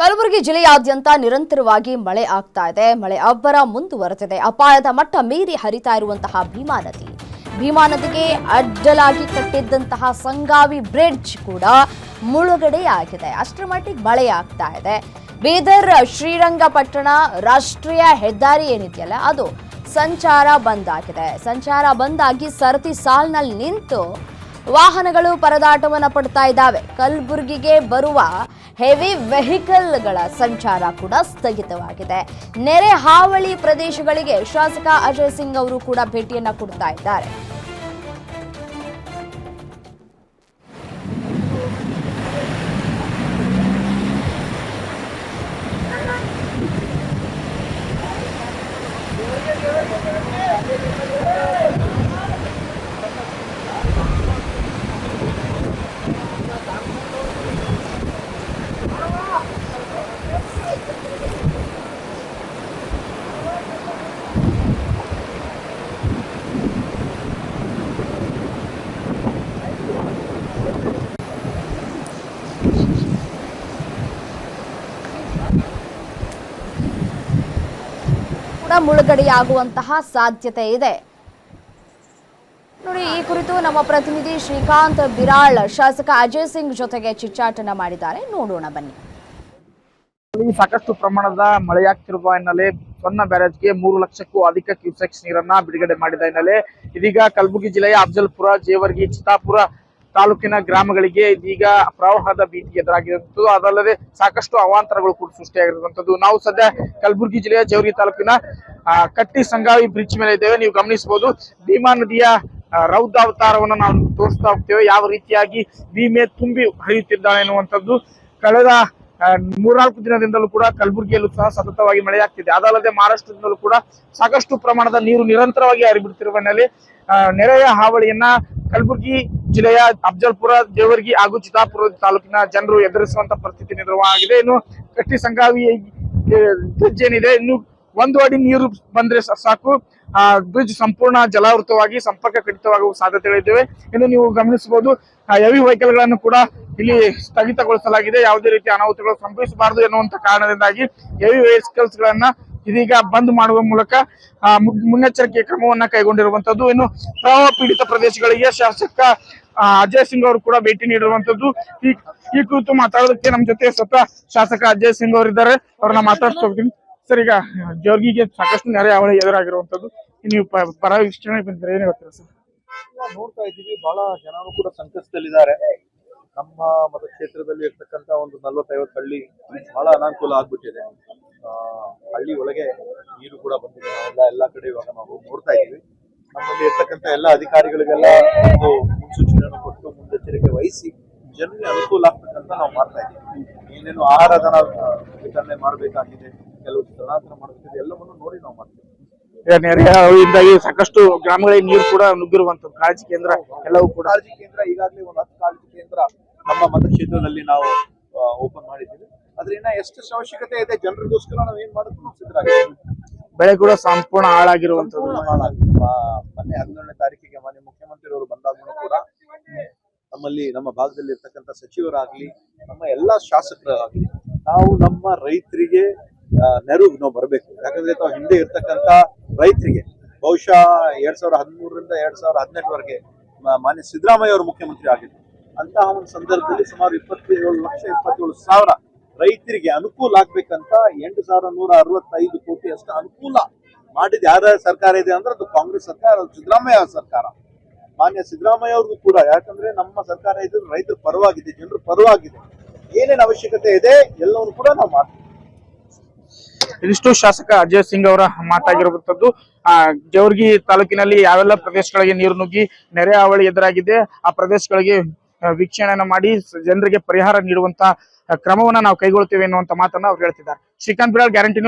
ಕಲಬುರಗಿ ಜಿಲ್ಲೆಯಾದ್ಯಂತ ನಿರಂತರವಾಗಿ ಮಳೆ ಆಗ್ತಾ ಇದೆ. ಮಳೆ ಅಬ್ಬರ ಮುಂದುವರೆದಿದೆ. ಅಪಾಯದ ಮಟ್ಟ ಮೀರಿ ಹರಿತಾ ಇರುವಂತಹ ಭೀಮಾ ನದಿ. ಭೀಮಾ ನದಿಗೆ ಅಡ್ಡಲಾಗಿ ಕಟ್ಟಿದ್ದಂತಹ ಸಂಗಾವಿ ಬ್ರಿಡ್ಜ್ ಕೂಡ ಮುಳುಗಡೆಯಾಗಿದೆ. ಅಷ್ಟರ ಮಟ್ಟಿಗೆ ಮಳೆ ಆಗ್ತಾ ಇದೆ. ಬೀದರ್, ಶ್ರೀರಂಗಪಟ್ಟಣ ರಾಷ್ಟ್ರೀಯ ಹೆದ್ದಾರಿ ಏನಿದೆಯಲ್ಲ, ಅದು ಸಂಚಾರ ಬಂದ್ ಆಗಿದೆ. ಸಂಚಾರ ಬಂದಾಗಿ ಸರತಿ ಸಾಲಿನಲ್ಲಿ ನಿಂತು ವಾಹನಗಳು ಪರದಾಟವನ್ನು ಪಡ್ತಾ ಇದ್ದಾವೆ. ಕಲಬುರಗಿಗೆ ಬರುವ ಹೆವಿ ವೆಹಿಕಲ್ಗಳ ಸಂಚಾರ ಕೂಡ ಸ್ಥಗಿತವಾಗಿದೆ. ನೆರೆ ಹಾವಳಿ ಪ್ರದೇಶಗಳಿಗೆ ಶಾಸಕ ಅಜಯ್ ಸಿಂಗ್ ಅವರು ಕೂಡ ಭೇಟಿಯನ್ನ ಕೊಡ್ತಾ ಇದ್ದಾರೆ. ಕೂಡ ಮುಳುಗಡೆಯಾಗುವಂತಹ ಸಾಧ್ಯತೆ ಇದೆ. ನೋಡಿ, ಈ ಕುರಿತು ನಮ್ಮ ಪ್ರತಿನಿಧಿ ಶ್ರೀಕಾಂತ್ ಬಿರಾಳ್ ಶಾಸಕ ಅಜಯ್ ಸಿಂಗ್ ಜೊತೆಗೆ ಚಿಚ್ಚಾಟನ ಮಾಡಿದ್ದಾರೆ. ನೋಡೋಣ ಬನ್ನಿ. ಸಾಕಷ್ಟು ಪ್ರಮಾಣದ ಮಳೆಯಾಗ್ತಿರುವ ಹಿನ್ನೆಲೆ ಸೊನ್ನ ಬ್ಯಾರೇಜ್ಗೆ ಮೂರು ಲಕ್ಷಕ್ಕೂ ಅಧಿಕ ಕ್ಯೂಸೆಕ್ಸ್ ನೀರನ್ನ ಬಿಡುಗಡೆ ಮಾಡಿದ ಹಿನ್ನೆಲೆ ಇದೀಗ ಕಲಬುರಗಿ ಜಿಲ್ಲೆಯ ಅಫಜಲ್ಪುರ, ಜೇವರ್ಗಿ, ಚಿತ್ತಾಪುರ ತಾಲೂಕಿನ ಗ್ರಾಮಗಳಿಗೆ ಇದೀಗ ಪ್ರವಾಹದ ಭೀತಿ ಎದುರಾಗಿರುವಂತದ್ದು ಅದಲ್ಲದೆ ಸಾಕಷ್ಟು ಅವಾಂತರಗಳು ಕೂಡ ಸೃಷ್ಟಿಯಾಗಿರುವಂಥದ್ದು. ನಾವು ಸದ್ಯ ಕಲಬುರಗಿ ಜಿಲ್ಲೆಯ ಜವರಿ ತಾಲೂಕಿನ ಕಟ್ಟಿ ಸಂಗಾವಿ ಬ್ರಿಡ್ಜ್ ಮೇಲೆ ಇದ್ದೇವೆ. ನೀವು ಗಮನಿಸಬಹುದು, ಭೀಮಾ ನದಿಯ ರೌದ್ರಾವತಾರವನ್ನು ನಾವು ತೋರಿಸ್ತಾ ಹೋಗ್ತೇವೆ. ಯಾವ ರೀತಿಯಾಗಿ ಭೀಮೆ ತುಂಬಿ ಹರಿಯುತ್ತಿದ್ದಾಳೆ ಎನ್ನುವಂಥದ್ದು ಕಳೆದ ಮೂರ್ನಾಲ್ಕು ದಿನದಿಂದಲೂ ಕೂಡ ಕಲಬುರಗಿಯಲ್ಲೂ ಸಹ ಸತತವಾಗಿ ಮಳೆಯಾಗ್ತಿದೆ. ಅದಲ್ಲದೆ ಮಹಾರಾಷ್ಟ್ರದಿಂದಲೂ ಕೂಡ ಸಾಕಷ್ಟು ಪ್ರಮಾಣದ ನೀರು ನಿರಂತರವಾಗಿ ಹರಿಬಿಡ್ತಿರುವ ಹಿನ್ನೆಲೆ ನೆರೆಯ ಹಾವಳಿಯನ್ನ ಕಲಬುರಗಿ ಜಿಲ್ಲೆಯ ಅಫಜಲ್ಪುರ, ದೇವರ್ಗಿ ಹಾಗೂ ಚಿತ್ತಾಪುರ ತಾಲೂಕಿನ ಜನರು ಎದುರಿಸುವಂತ ಪರಿಸ್ಥಿತಿ ನಿರ್ವಹಣೆ ಆಗಿದೆ ಇನ್ನು ಕಟ್ಟಿ ಸಂಗಾವಿ ಬ್ರಿಡ್ಜ್ ಏನಿದೆ, ಇನ್ನು ಒಂದು ಅಡಿ ನೀರು ಬಂದ್ರೆ ಸಾಕು. ಆ ಬ್ರಿಡ್ಜ್ ಸಂಪೂರ್ಣ ಜಲಾವೃತವಾಗಿ, ಸಂಪರ್ಕ ಕಡಿತವಾಗುವ ಸಾಧ್ಯತೆಗಳಿದ್ದಾವೆ ಇನ್ನು ನೀವು ಗಮನಿಸಬಹುದು ಹೆವಿ ವೆಹಿಕಲ್ಗಳನ್ನು ಕೂಡ ಇಲ್ಲಿ ಸ್ಥಗಿತಗೊಳಿಸಲಾಗಿದೆ. ಯಾವುದೇ ರೀತಿಯ ಅನಾಹುತಗಳು ಸಂಭವಿಸಬಾರದು ಎನ್ನುವಂತ ಕಾರಣದಿಂದಾಗಿ ಹೆವಿ ವೆಹಿಕಲ್ಸ್ ಗಳನ್ನ ಇದೀಗ ಬಂದ್ ಮಾಡುವ ಮೂಲಕ ಮುನ್ನೆಚ್ಚರಿಕೆ ಕ್ರಮವನ್ನ ಕೈಗೊಂಡಿರುವಂತದ್ದು. ಇನ್ನು ಪ್ರವಾಹ ಪೀಡಿತ ಪ್ರದೇಶಗಳಿಗೆ ಶಾಸಕ ಅಜಯ್ ಸಿಂಗ್ ಅವರು ಕೂಡ ಭೇಟಿ ನೀಡಿರುವಂತದ್ದು. ಈ ಈ ಕುರಿತು ಮಾತಾಡೋದಕ್ಕೆ ನಮ್ಮ ಜೊತೆ ಸ್ವತಃ ಶಾಸಕ ಅಜಯ್ ಸಿಂಗ್ ಅವರಿದ್ದಾರೆ ಅವ್ರನ್ನ ಮಾತಾಡ್ತಾ ಹೋಗ್ತೀನಿ. ಸರ್, ಈಗ ಜೋರ್ಗಿಗೆ ಸಾಕಷ್ಟು ನೆರೆ ಅವಳಿ ಎದುರಾಗಿರುವಂತದ್ದು. ನೀವು ಪರ ವೀಕ್ಷಣೆ ಬಂದ್ರೆ ಏನ್ ಹೇಳ್ತೀರಾ ಸರ್? ನೋಡ್ತಾ ಇದ್ದೀವಿ, ಬಹಳ ಜನರು ಕೂಡ ಸಂಕಷ್ಟದಲ್ಲಿದ್ದಾರೆ. ನಮ್ಮ ಮತಕ್ಷೇತ್ರದಲ್ಲಿ ಇರ್ತಕ್ಕಂತ ಒಂದು ನಲ್ವತ್ತೈವತ್ತು ಹಳ್ಳಿ ಬಹಳ ಅನಾನುಕೂಲ ಆಗ್ಬಿಟ್ಟಿದೆ. ಹಳ್ಳಿ ಒಳಗೆ ನೀರು ಕೂಡ ಬಂದಿದೆ. ಎಲ್ಲ ಎಲ್ಲ ಕಡೆ ಇವಾಗ ನಾವು ನೋಡ್ತಾ ಇದ್ದೀವಿ. ನಮ್ಮಲ್ಲಿ ಇರ್ತಕ್ಕಂಥ ಎಲ್ಲ ಅಧಿಕಾರಿಗಳಿಗೆಲ್ಲ ಒಂದು ಮುನ್ಸೂಚನೆಯನ್ನು ಕೊಟ್ಟು ಮುನ್ನೆಚ್ಚರಿಕೆ ವಹಿಸಿ ಜನರಿಗೆ ಅನುಕೂಲ ಆಗ್ತಕ್ಕಂತ ನಾವು ಮಾಡ್ತಾ ಇದ್ದೀವಿ. ಏನೇನು ಆಹಾರ ಧನ ವಿತರಣೆ ಮಾಡಬೇಕಾಗಿದೆ ಕೆಲವು ಸ್ಥಳಾಂತರ ಮಾಡಬೇಕಿದೆ ಎಲ್ಲವನ್ನು ನೋಡಿ ನಾವು ಮಾಡ್ತೀವಿ. ನೆರೆಯಿಂದಾಗಿ ನೆರೆ ಸಾಕಷ್ಟು ಗ್ರಾಮಗಳಿಗೆ ನೀರು ಕೂಡ ನುಗ್ಗಿರುವಂತ ಕಾಳಜಿ ಕೇಂದ್ರ ಎಲ್ಲವೂ ಕೂಡ. ಕಾಳಜಿ ಕೇಂದ್ರ ಈಗಾಗಲೇ ಒಂದು ಹತ್ತು ಕಾಳಜಿ ಕೇಂದ್ರ ನಮ್ಮ ಮತಕ್ಷೇತ್ರದಲ್ಲಿ ನಾವು ಓಪನ್ ಮಾಡಿದ್ದೀವಿ. ಇನ್ನ ಎಷ್ಟು ಅವಶ್ಯಕತೆ ಇದೆ ಜನರಿಗೋಸ್ಕರ ನಾವು ಏನ್ ಮಾಡೋದು ನಾವು ಸಿದ್ಧರಾಗಿದ್ದೀವಿ. ಬೆಳೆ ಕೂಡ ಸಂಪೂರ್ಣ ಹಾಳಾಗಿರುವಂತದ್ದು. ಆ, ಮೊನ್ನೆ ಹದಿನೇಳನೇ ತಾರೀಕಿಗೆ ಮಾನ್ಯ ಮುಖ್ಯಮಂತ್ರಿಯವರು ಬಂದಾಗಲೂ ಕೂಡ ನಮ್ಮಲ್ಲಿ ನಮ್ಮ ಭಾಗದಲ್ಲಿ ಇರ್ತಕ್ಕಂಥ ಸಚಿವರಾಗ್ಲಿ ನಮ್ಮ ಎಲ್ಲಾ ಶಾಸಕರಾಗ್ಲಿ ನಾವು ನಮ್ಮ ರೈತರಿಗೆ ನೆರವು ನಾವು ಬರಬೇಕು. ಯಾಕಂದ್ರೆ ತಾವು ಹಿಂದೆ ಇರ್ತಕ್ಕಂಥ ರೈತರಿಗೆ ಬಹುಶಃ ಎರಡ್ ಸಾವಿರದ ಹದಿಮೂರರಿಂದ ಎರಡ್ ಸಾವಿರದ ಹದಿನೆಂಟುವರೆಗೆ ಮಾನ್ಯ ಸಿದ್ದರಾಮಯ್ಯ ಅವರು ಮುಖ್ಯಮಂತ್ರಿ ಆಗಿದ್ರು. ಅಂತಹ ಒಂದು ಸಂದರ್ಭದಲ್ಲಿ ಸುಮಾರು ಇಪ್ಪತ್ತೇಳು ಲಕ್ಷ ಇಪ್ಪತ್ತೇಳು ಸಾವಿರ ರೈತರಿಗೆ ಅನುಕೂಲ ಆಗ್ಬೇಕಂತ ಎಂಟು ಸಾವಿರದ ನೂರ ಅರವತ್ತೈದು ಕೋಟಿ ಅಷ್ಟು ಅನುಕೂಲ ಮಾಡಿದ ಯಾರ ಸರ್ಕಾರ ಇದೆ ಅಂದ್ರೆ ಅದು ಕಾಂಗ್ರೆಸ್ ಸರ್ಕಾರ ಸಿದ್ದರಾಮಯ್ಯ ಸರ್ಕಾರ. ಮಾನ್ಯ ಸಿದ್ದರಾಮಯ್ಯ ಅವ್ರಿಗೂ ಕೂಡ, ಯಾಕಂದ್ರೆ ನಮ್ಮ ಸರ್ಕಾರ ಇದ್ರೆ ರೈತರ ಪರವಾಗಿದೆ, ಜನರ ಪರವಾಗಿದೆ. ಏನೇನು ಅವಶ್ಯಕತೆ ಇದೆ ಎಲ್ಲವನ್ನು ಕೂಡ ನಾವು ಮಾಡ್ತೀವಿ. ಇದಿಷ್ಟು ಶಾಸಕ ಅಜಯ್ ಸಿಂಗ್ ಅವರ ಮಾತಾಗಿರುವಂತದ್ದು ಆ, ಜವರ್ಗಿ ತಾಲೂಕಿನಲ್ಲಿ ಯಾವೆಲ್ಲ ಪ್ರದೇಶಗಳಿಗೆ ನೀರು ನುಗ್ಗಿ ನೆರೆ ಹಾವಳಿ ಎದುರಾಗಿದೆ, ಆ ಪ್ರದೇಶಗಳಿಗೆ ವೀಕ್ಷಣೆಯನ್ನ ಮಾಡಿ ಜನರಿಗೆ ಪರಿಹಾರ ನೀಡುವಂತ ಕ್ರಮವನ್ನ ನಾವು ಕೈಗೊಳ್ತೇವೆ ಅನ್ನುವಂತ ಮಾತನ್ನ ಅವ್ರು ಹೇಳ್ತಿದ್ದಾರೆ. ಶ್ರೀಕಾಂತ್ ಬಿರಾಳ್ ಗ್ಯಾರಂಟಿ